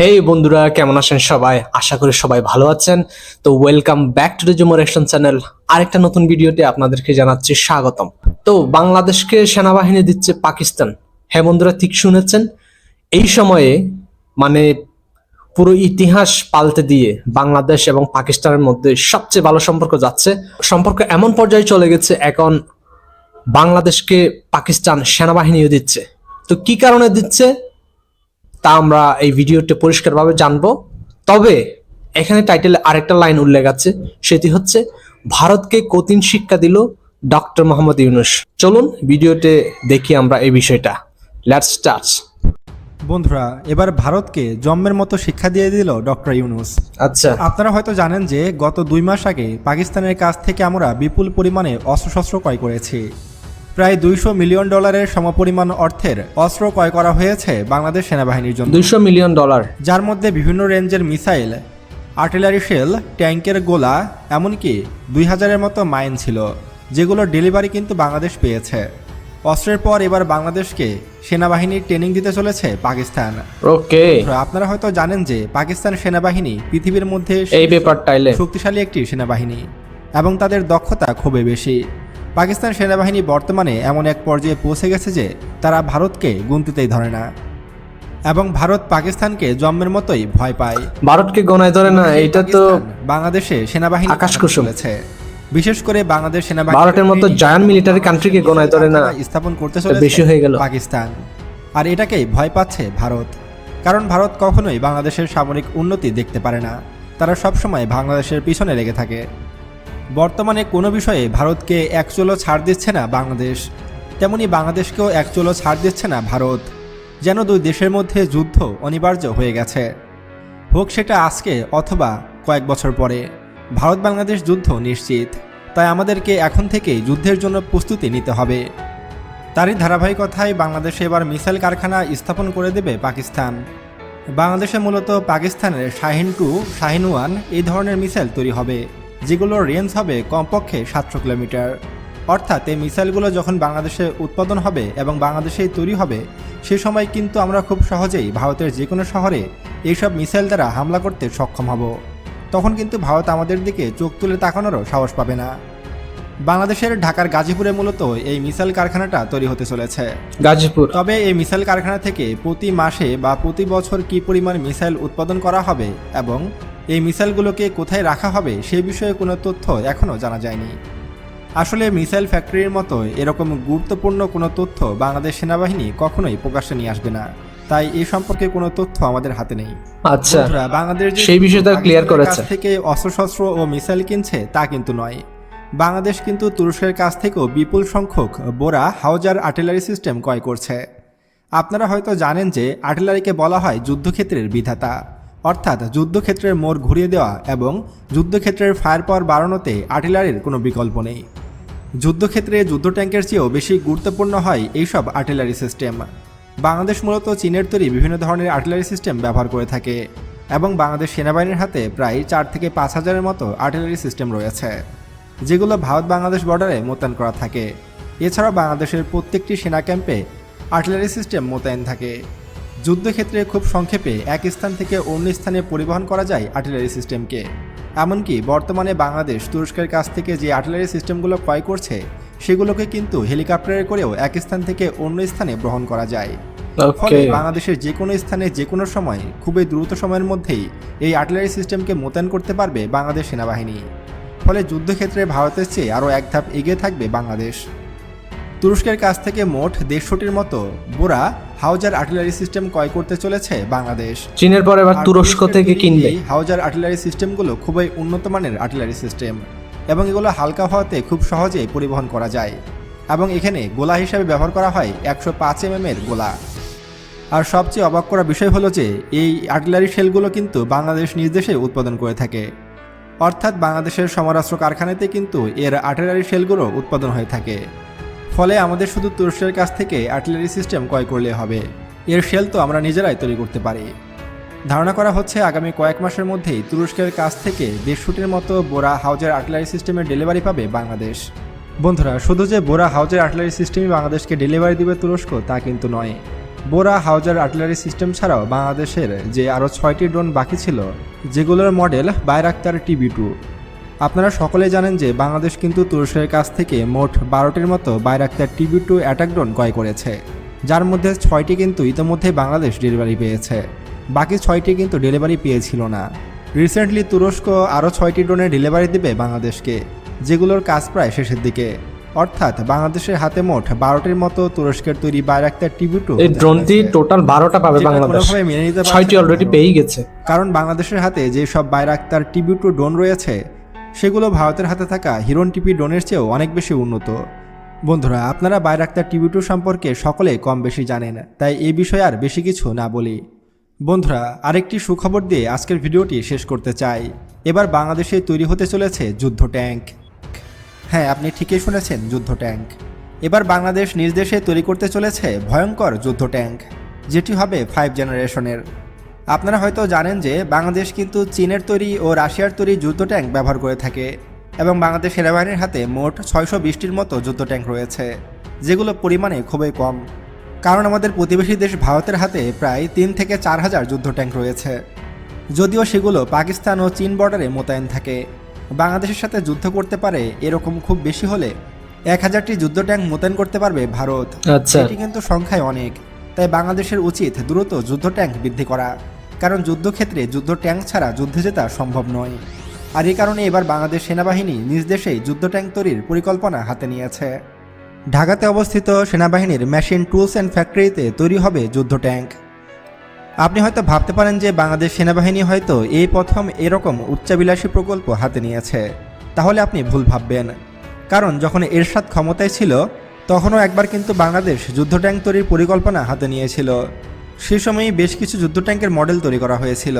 হেই বন্ধুরা, কেমন আছেন সবাই? আশা করি সবাই ভালো আছেন। তো ওয়েলকাম ব্যাক টু দ্য জুমোরেশন চ্যানেল আরেকটা নতুন ভিডিওতে আপনাদেরকে জানাচ্ছি স্বাগতম। তো বাংলাদেশকে সেনাবাহিনী দিচ্ছে পাকিস্তান। হ্যাঁ বন্ধুরা, ঠিক শুনেছেন? এই সময়ে মানে পুরো ইতিহাস পাল্টে দিয়ে বাংলাদেশ এবং পাকিস্তানের মধ্যে সবচেয়ে ভালো সম্পর্ক যাচ্ছে। সম্পর্ক এমন পর্যায়ে চলে গেছে, এখন বাংলাদেশকে পাকিস্তান সেনাবাহিনীও দিচ্ছে। তো কি কারণে দিচ্ছে? তা আমরা এই ভিডিওতে পরিষ্কারভাবে জানব। তবে এখানে টাইটেলে আরেকটা লাইন উল্লেখ আছে সেটি হচ্ছে ভারতকে কঠিন শিক্ষা দিল ডক্টর মোহাম্মদ ইউনুস। চলুন ভিডিওতে দেখি আমরা এই বিষয়টা। লেটস স্টার্ট বন্ধুরা এবার ভারতকে জন্মের মতো শিক্ষা দিয়ে দিল ডক্টর ইউনুস। আচ্ছা। আপনারা হয়তো জানেন যে গত দুই মাস আগে পাকিস্তানের কাছ থেকে আমরা বিপুল পরিমাণে অস্ত্রশস্ত্র ক্রয় করেছি। প্রায় দুইশো মিলিয়ন ডলারের সমপরিমাণ অর্থের অস্ত্র ক্রয় করা হয়েছে বাংলাদেশ সেনাবাহিনীর জন্য। দুইশো মিলিয়ন ডলার। যার মধ্যে বিভিন্ন রেঞ্জের মিসাইল আর্টিলারি শেল ট্যাঙ্কের গোলা এমনকি দুই হাজারের মতো মাইন ছিল যেগুলো ডেলিভারি কিন্তু বাংলাদেশ পেয়েছে। অস্ত্রের পর এবার বাংলাদেশকে সেনাবাহিনীর ট্রেনিং দিতে চলেছে পাকিস্তান। ওকে। আপনারা হয়তো জানেন যে পাকিস্তান সেনাবাহিনী পৃথিবীর মধ্যে এই ব্যাপারটাইলে শক্তিশালী একটি সেনাবাহিনী এবং তাদের দক্ষতা খুবই বেশি। পাকিস্তান সেনাবাহিনী বর্তমানে এমন এক পর্যায়ে পৌঁছে গেছে যে তারা ভারতকে গুনতিতেই ধরে না এবং ভারত পাকিস্তানকে জন্মের মতোই ভয় পায় ভারতকে গনায় ধরে না এটা তো বাংলাদেশে সেনাবাহিনী আকাশ। চলেছে বিশেষ করে বাংলাদেশ সেনাবাহিনী ভারতের মতো giant military country কে গোনায় ধরে না। স্থাপন করতে চলেছে বেশি হয়ে গেল। পাকিস্তান আর এটাকেই ভয় পাচ্ছে ভারত কারণ ভারত কখনোই বাংলাদেশের সামরিক উন্নতি দেখতে পারে না তারা সবসময় বাংলাদেশের পিছনে লেগে থাকে বর্তমানে কোনো বিষয়ে ভারতকে এক চুলো ছাড় দিচ্ছে না বাংলাদেশ, তেমনি বাংলাদেশকেও এক চুলো ছাড় দিচ্ছে না ভারত, যেন দুই দেশের মধ্যে যুদ্ধ অনিবার্য হয়ে গেছে। হোক সেটা আজকে অথবা কয়েক বছর পরে ভারত বাংলাদেশ যুদ্ধ নিশ্চিত, তাই আমাদেরকে এখন থেকেই যুদ্ধের জন্য প্রস্তুতি নিতে হবে। তারই ধারাবাহিকতায় বাংলাদেশে এবার মিসাইল কারখানা স্থাপন করে দেবে পাকিস্তান। বাংলাদেশে মূলত পাকিস্তানের শাহিন টু শাহিন ওয়ান এই ধরনের মিসাইল তৈরি হবে। যেগুলোর রেঞ্জ হবে কমপক্ষে সাতশো কিলোমিটার। অর্থাৎ এই মিসাইলগুলো যখন বাংলাদেশে উৎপাদন হবে এবং বাংলাদেশেই তৈরি হবে সে সময় কিন্তু আমরা খুব সহজেই ভারতের যে কোনো শহরে এইসব মিসাইল দ্বারা হামলা করতে সক্ষম হব। তখন কিন্তু ভারত আমাদের দিকে চোখ তুলে তাকানোরও সাহস পাবে না। বাংলাদেশের ঢাকার গাজীপুরে মূলত এই মিসাইল কারখানাটা তৈরি হতে চলেছে। গাজীপুর। তবে এই মিসাইল কারখানা থেকে প্রতি মাসে বা প্রতি বছর কী পরিমাণ মিসাইল উৎপাদন করা হবে এবং এই মিসাইলগুলোকে কোথায় রাখা হবে সে বিষয়ে কোনো তথ্য এখনও জানা যায়নি। আসলে মিসাইল ফ্যাক্টরির মতো এরকম গুরুত্বপূর্ণ কোনো তথ্য বাংলাদেশ সেনাবাহিনী কখনোই প্রকাশ্যে নিয়ে আসবে না। তাই এই সম্পর্কে কোনো তথ্য আমাদের হাতে নেই। আচ্ছা বাংলাদেশ সেই বিষয়টা ক্লিয়ার করেছে। থেকে অস্ত্রশস্ত্র ও মিসাইল কিনছে তা কিন্তু নয়। বাংলাদেশ কিন্তু তুরস্কের কাছ থেকেও বিপুল সংখ্যক বোরা হাউজার আর্টিলারি সিস্টেম ক্রয় করছে। আপনারা হয়তো জানেন যে আর্টিলারিকে বলা হয় যুদ্ধক্ষেত্রের বিধাতা। অর্থাৎ যুদ্ধক্ষেত্রের মোড় ঘুরিয়ে দেওয়া এবং যুদ্ধক্ষেত্রের ফায়ার পাওয়ার বাড়ানোতে আর্টিলারির কোনো বিকল্প নেই। যুদ্ধক্ষেত্রে যুদ্ধ ট্যাঙ্কের চেয়েও বেশি গুরুত্বপূর্ণ হয় এইসব আর্টিলারি সিস্টেম। বাংলাদেশ মূলত চীনের তৈরি বিভিন্ন ধরনের আর্টিলারি সিস্টেম ব্যবহার করে থাকে এবং বাংলাদেশ সেনাবাহিনীর হাতে প্রায় চার থেকে পাঁচ হাজারের মতো আর্টিলারি সিস্টেম রয়েছে, যেগুলো ভারত বাংলাদেশ বর্ডারে মোতায়েন করা থাকে। এছাড়াও বাংলাদেশের প্রত্যেকটি সেনা ক্যাম্পে আর্টিলারি সিস্টেম মোতায়েন থাকে। যুদ্ধক্ষেত্রে খুব সংক্ষেপে এক স্থান থেকে অন্য স্থানে পরিবহন করা যায় আর্টিলারি সিস্টেমকে। এমনকি বর্তমানে বাংলাদেশ তুরস্কের কাছ থেকে যে আর্টিলারি সিস্টেমগুলো ক্রয় করছে সেগুলোকে কিন্তু হেলিকপ্টারে করেও এক স্থান থেকে অন্য স্থানে বহন করা যায়। ফলে বাংলাদেশের যে কোনো স্থানে যে কোনো সময় খুবই দ্রুত সময়ের মধ্যেই এই আর্টিলারি সিস্টেমকে মোতায়েন করতে পারবে বাংলাদেশ সেনাবাহিনী। ফলে যুদ্ধক্ষেত্রে ভারতের চেয়ে আরও এক ধাপ এগিয়ে থাকবে বাংলাদেশ। তুরস্কের কাছ থেকে মোট দেড়শোটির মতো বোরা হাউজার আর্টিলারি সিস্টেম ক্রয় করতে চলেছে বাংলাদেশ। চীনের পর এবার তুরস্ক থেকে কিনবে। হাউজার আর্টিলারি সিস্টেমগুলো খুবই উন্নত মানের আর্টিলারি সিস্টেম এবং এগুলো হালকা হওয়াতে খুব সহজেই পরিবহন করা যায় এবং এখানে গোলা হিসাবে ব্যবহার করা হয় একশো পাঁচ এম এর গোলা। আর সবচেয়ে অবাক করা বিষয় হলো যে এই আর্টিলারি শেলগুলো কিন্তু বাংলাদেশ নিজ দেশে উৎপাদন করে থাকে। অর্থাৎ বাংলাদেশের সমরাস্ত্র কারখানাতে কিন্তু এর আর্টিলারি শেলগুলো উৎপাদন হয়ে থাকে। ফলে আমাদের শুধু তুরস্কের কাছ থেকে আর্টিলারি সিস্টেম ক্রয় করলে হবে। এর শেল তো আমরা নিজেরাই তৈরি করতে পারি। ধারণা করা হচ্ছে আগামী কয়েক মাসের মধ্যেই তুরস্কের কাছ থেকে দেড়শোটির মতো বোরা হাউজের আর্টিলারি সিস্টেমের ডেলিভারি পাবে বাংলাদেশ। বন্ধুরা, শুধু যে বোরা হাউজের আর্টিলারি সিস্টেমই বাংলাদেশকে ডেলিভারি দিবে তুরস্ক, তা কিন্তু নয়। বোরা হাউজার আর্টিলারি সিস্টেম ছাড়াও বাংলাদেশের যে আরও ছয়টি ড্রোন বাকি ছিল, যেগুলোর মডেল বাইরাক্তার টিভি টু আপনারা সকলে জানেন যে বাংলাদেশ কিন্তু তুরস্কের কাছ থেকে মোট বারোটির মতো Bayraktar TV two attack drone ক্রয় করেছে যার মধ্যে ছয়টি কিন্তু ইতিমধ্যে বাংলাদেশ ডেলিভারি পেয়েছে। বাকি ছয়টি কিন্তু ডেলিভারি পেয়েছিল না। রিসেন্টলি তুরস্ক আরও ছয়টি ড্রোনের ডেলিভারি দেবে বাংলাদেশকে যেগুলোর কাজ প্রায় শেষের দিকে। অর্থাৎ বাংলাদেশের হাতে মোট বারোটির মতো তুরস্কের তৈরি বাইরাক্তার টিভি টু এই ড্রোনটি টোটাল বারোটা পাবে বাংলাদেশ। মেনে ছয়টি অলরেডি পেয়েই গেছে। কারণ বাংলাদেশের হাতে যে সব বাইরাক্তার টিভি টু ড্রোন রয়েছে সেগুলো ভারতের হাতে থাকা হিরন টিপি ড্রোনের চেয়েও অনেক বেশি উন্নত। বন্ধুরা, আপনারা বাইরাক্তার টিভি টু সম্পর্কে সকলে কম বেশি জানেন, তাই এই বিষয়ে আর বেশি কিছু না বলি। বন্ধুরা, আরেকটি সুখবর দিয়ে আজকের ভিডিওটি শেষ করতে চাই। এবার বাংলাদেশে তৈরি হতে চলেছে যুদ্ধ ট্যাঙ্ক। হ্যাঁ আপনি ঠিকই শুনেছেন, যুদ্ধ ট্যাঙ্ক। এবার বাংলাদেশ নিজ দেশে তৈরি করতে চলেছে ভয়ঙ্কর যুদ্ধ ট্যাঙ্ক, যেটি হবে ফাইভ জেনারেশনের আপনারা হয়তো জানেন যে বাংলাদেশ কিন্তু চীনের তৈরি ও রাশিয়ার তৈরি যুদ্ধ ট্যাঙ্ক ব্যবহার করে থাকে এবং বাংলাদেশ সেনাবাহিনীর হাতে মোট ছয়শো বিশটির মতো যুদ্ধ ট্যাঙ্ক রয়েছে যেগুলো পরিমাণে খুবই কম। কারণ আমাদের প্রতিবেশী দেশ ভারতের হাতে প্রায় তিন থেকে চার হাজার যুদ্ধ ট্যাঙ্ক রয়েছে। যদিও সেগুলো পাকিস্তান ও চীন বর্ডারে মোতায়েন থাকে বাংলাদেশের সাথে যুদ্ধ করতে পারে এরকম খুব বেশি হলে এক হাজারটি যুদ্ধ ট্যাঙ্ক মোতায়েন করতে পারবে ভারত। আচ্ছা। এটি কিন্তু সংখ্যায় অনেক তাই বাংলাদেশের উচিত দ্রুত যুদ্ধ ট্যাঙ্ক বৃদ্ধি করা। কারণ যুদ্ধক্ষেত্রে যুদ্ধ ট্যাঙ্ক ছাড়া যুদ্ধে জেতা সম্ভব নয়। আর এই কারণে এবার বাংলাদেশ সেনাবাহিনী নিজ দেশেই যুদ্ধ ট্যাঙ্ক তৈরির পরিকল্পনা হাতে নিয়েছে। ঢাকাতে অবস্থিত সেনাবাহিনীর মেশিন, টুলস অ্যান্ড ফ্যাক্টরিতে তৈরি হবে যুদ্ধ ট্যাঙ্ক। আপনি হয়তো ভাবতে পারেন যে বাংলাদেশ সেনাবাহিনী হয়তো এই প্রথম এরকম উচ্চাবিলাসী প্রকল্প হাতে নিয়েছে। তাহলে আপনি ভুল ভাববেন। কারণ যখন এরশাদ ক্ষমতায় ছিল, তখনও একবার কিন্তু বাংলাদেশ যুদ্ধ ট্যাঙ্ক তৈরির পরিকল্পনা হাতে নিয়েছিল। সে সময়ই বেশ কিছু যুদ্ধ ট্যাঙ্কের মডেল তৈরি করা হয়েছিল।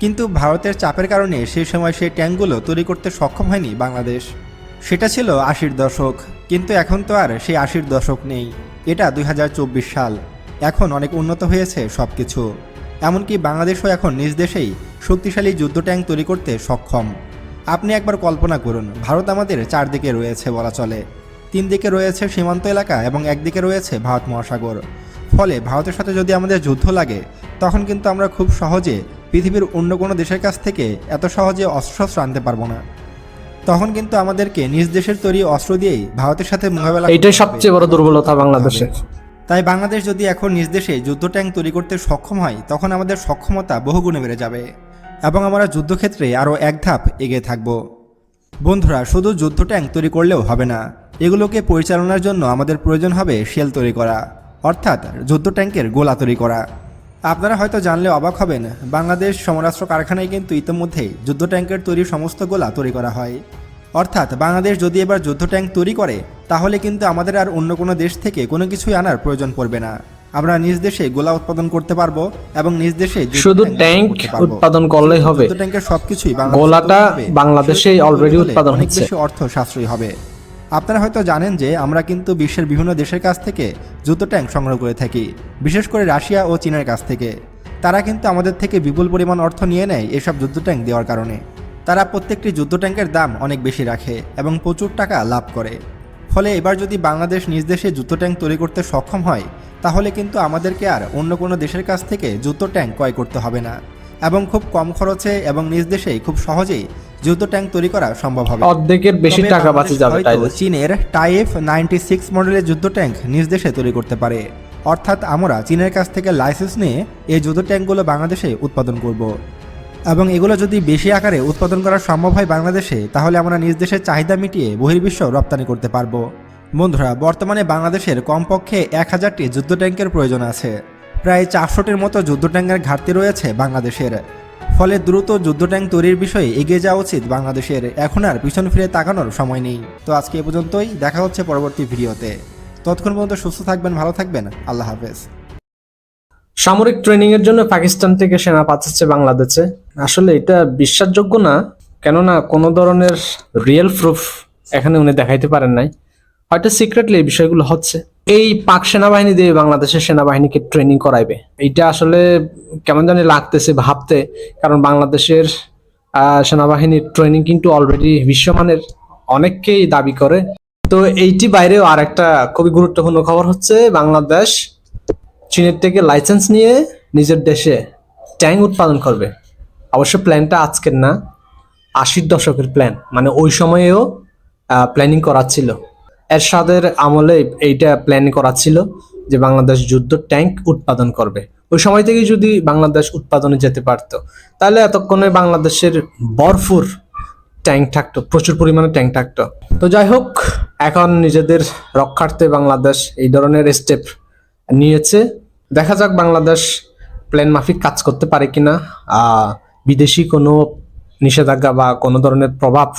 কিন্তু ভারতের চাপের কারণে সেই সময় সেই ট্যাঙ্কগুলো তৈরি করতে সক্ষম হয়নি বাংলাদেশ। সেটা ছিল আশির দশক, কিন্তু এখন তো আর সেই আশির দশক নেই। এটা দুই হাজার চব্বিশ সাল। এখন অনেক উন্নত হয়েছে সব কিছু এমনকি বাংলাদেশও এখন নিজ দেশেই শক্তিশালী যুদ্ধ ট্যাঙ্ক তৈরি করতে সক্ষম। আপনি একবার কল্পনা করুন, ভারত আমাদের চারদিকে রয়েছে বলা চলে। তিন দিকে রয়েছে সীমান্ত এলাকা এবং একদিকে রয়েছে ভারত মহাসাগর। ফলে ভারতের সাথে যদি আমাদের যুদ্ধ লাগে তখন কিন্তু আমরা খুব সহজে পৃথিবীর অন্য কোনো দেশের কাছ থেকে এত সহজে অস্ত্রশস্ত্র আনতে পারব না। তখন কিন্তু আমাদেরকে নিজ দেশের তৈরি অস্ত্র দিয়েই ভারতের সাথে মোকাবেলা হবে। সবচেয়ে বড় দুর্বলতা বাংলাদেশের তাই বাংলাদেশ যদি এখন নিজ দেশে যুদ্ধ ট্যাঙ্ক তৈরি করতে সক্ষম হয় তখন আমাদের সক্ষমতা বহুগুণে বেড়ে যাবে এবং আমরা যুদ্ধক্ষেত্রে আরও এক ধাপ এগিয়ে থাকব। বন্ধুরা শুধু যুদ্ধ ট্যাঙ্ক তৈরি করলেও হবে না এগুলোকে পরিচালনার জন্য আমাদের প্রয়োজন হবে শেল তৈরি করা। অর্থাৎ যুদ্ধ ট্যাঙ্কের গোলা তৈরি করা। আপনারা হয়তো জানলে অবাক হবেন বাংলাদেশ সমরাস্ত্র কারখানায় কিন্তু ইতিমধ্যেই যুদ্ধ ট্যাঙ্কের তৈরি সমস্ত গোলা তৈরি করা হয়। অর্থাৎ বাংলাদেশ যদি এবার যুদ্ধ ট্যাঙ্ক তৈরি করে তাহলে কিন্তু আমাদের আর অন্য কোনো দেশ থেকে কোনো কিছুই আনার প্রয়োজন পড়বে না। আমরা নিজ দেশে গোলা উৎপাদন করতে পারব এবং নিজ দেশে শুধু ট্যাঙ্ক উৎপাদন করলেই হবে। ট্যাঙ্কের সবকিছুই বাংলাদেশে গোলাটা তৈরি হলে উৎপাদন হচ্ছে। অর্থ সাশ্রয়ী হবে। আপনারা হয়তো জানেন যে আমরা কিন্তু বিশ্বের বিভিন্ন দেশের কাছ থেকে যুদ্ধ ট্যাঙ্ক সংগ্রহ করে থাকি, বিশেষ করে রাশিয়া ও চীনের কাছ থেকে। তারা কিন্তু আমাদের থেকে বিপুল পরিমাণ অর্থ নিয়ে নেয় এসব যুদ্ধ ট্যাঙ্ক দেওয়ার কারণে। তারা প্রত্যেকটি যুদ্ধ ট্যাঙ্কের দাম অনেক বেশি রাখে এবং প্রচুর টাকা লাভ করে। ফলে এবার যদি বাংলাদেশ নিজ দেশে যুদ্ধ ট্যাঙ্ক তৈরি করতে সক্ষম হয়, তাহলে কিন্তু আমাদেরকে আর অন্য কোনো দেশের কাছ থেকে যুদ্ধ ট্যাঙ্ক ক্রয় করতে হবে না। এবং খুব কম খরচে এবং নিজ দেশেই খুব সহজেই যুদ্ধ ট্যাঙ্ক তৈরি করা সম্ভব হবে। অর্ধেকের বেশি টাকা বাঁচে যাবে তাইলে চীনের টাইফ নাইনটি সিক্স মডেলের যুদ্ধ ট্যাঙ্ক নিজ দেশে তৈরি করতে পারে। অর্থাৎ আমরা চীনের কাছ থেকে লাইসেন্স নিয়ে এই যুদ্ধ ট্যাঙ্কগুলো বাংলাদেশে উৎপাদন করব। এবং এগুলো যদি বেশি আকারে উৎপাদন করা সম্ভব হয় বাংলাদেশে তাহলে আমরা নিজ দেশের চাহিদা মিটিয়ে বহির্বিশ্ব রপ্তানি করতে পারব। বন্ধুরা বর্তমানে বাংলাদেশের কমপক্ষে এক হাজারটি যুদ্ধ ট্যাঙ্কের প্রয়োজন আছে। প্রায় চারশোটির মতো যুদ্ধ ট্যাঙ্কের ঘাটতি রয়েছে বাংলাদেশের। ফলে দ্রুত যুদ্ধ ট্যাঙ্ক তৈরির বিষয়ে এগিয়ে যাওয়া উচিত বাংলাদেশের। এখন আর পিছন ফিরে তাকানোর সময় নেই। তো আজকে এ পর্যন্তই, দেখা হচ্ছে পরবর্তী ভিডিওতে। ততক্ষণ পর্যন্ত সুস্থ থাকবেন, ভালো থাকবেন, আল্লাহ হাফেজ। সামরিক ট্রেনিং এর জন্য পাকিস্তান থেকে সেনা পাঠাচ্ছে বাংলাদেশে। আসলে এটা বিশ্বাসযোগ্য না, কেননা কোনো ধরনের রিয়েল প্রুফ এখানে উনি দেখাইতে পারেন নাই। হয়তো সিক্রেটলি এই বিষয়গুলো হচ্ছে। এই পাক সেনাবাহিনী দিয়ে বাংলাদেশের সেনাবাহিনীকে ট্রেনিং করাইবে। এইটা আসলে কেমন জানি লাগতেছে ভাবতে, কারণ বাংলাদেশের সেনাবাহিনীর ট্রেনিং কিন্তু অলরেডি বিশ্বমানের অনেককেই দাবি করে। তো এইটি বাইরেও আর একটা খুবই গুরুত্বপূর্ণ খবর হচ্ছে, বাংলাদেশ চীনের থেকে লাইসেন্স নিয়ে নিজের দেশে ট্যাঙ্ক উৎপাদন করবে। অবশ্য প্ল্যানটা আজকের না, আশির দশকের প্ল্যান মানে ওই সময়েও প্ল্যানিং করা ছিল। এরশাদের আমলে এইটা প্ল্যান করা ছিল যে বাংলাদেশ যুদ্ধ ট্যাঙ্ক উৎপাদন করবে। ওই সময় থেকে যদি বাংলাদেশ উৎপাদনে যেতে পারতো, তাহলে এতক্ষণে বাংলাদেশের বরফুর ট্যাঙ্ক থাকতো, প্রচুর পরিমাণে ট্যাঙ্ক থাকতো। তো যাই হোক, এখন নিজেদের রক্ষার্থে বাংলাদেশ এই ধরনের স্টেপ নিয়েছে। দেখা যাক বাংলাদেশ প্ল্যান মাফিক কাজ করতে পারে কিনা। বিদেশি কোনো নিষেধাজ্ঞা বা কোনো ধরনের প্রভাব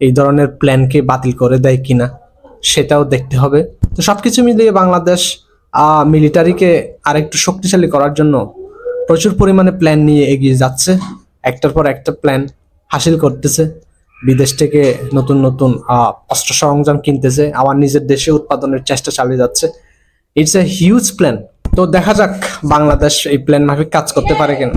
এই ধরনের প্ল্যানকে বাতিল করে দেয় কিনা। সেটাও দেখতে হবে। তো সব কিছু মিলিয়ে বাংলাদেশ মিলিটারিকে আরেকটু শক্তিশালী করার জন্য প্রচুর পরিমাণে প্ল্যান নিয়ে এগিয়ে যাচ্ছে। একটার পর একটা প্ল্যান হাসিল করতেছে। বিদেশ থেকে নতুন নতুন অস্ত্র সরঞ্জাম কিনতেছে। আবার নিজের দেশে উৎপাদনের চেষ্টা চালিয়ে যাচ্ছে। ইটস এ হিউজ প্ল্যান তো দেখা যাক বাংলাদেশ এই প্ল্যান মাফিক কাজ করতে পারে কিনা।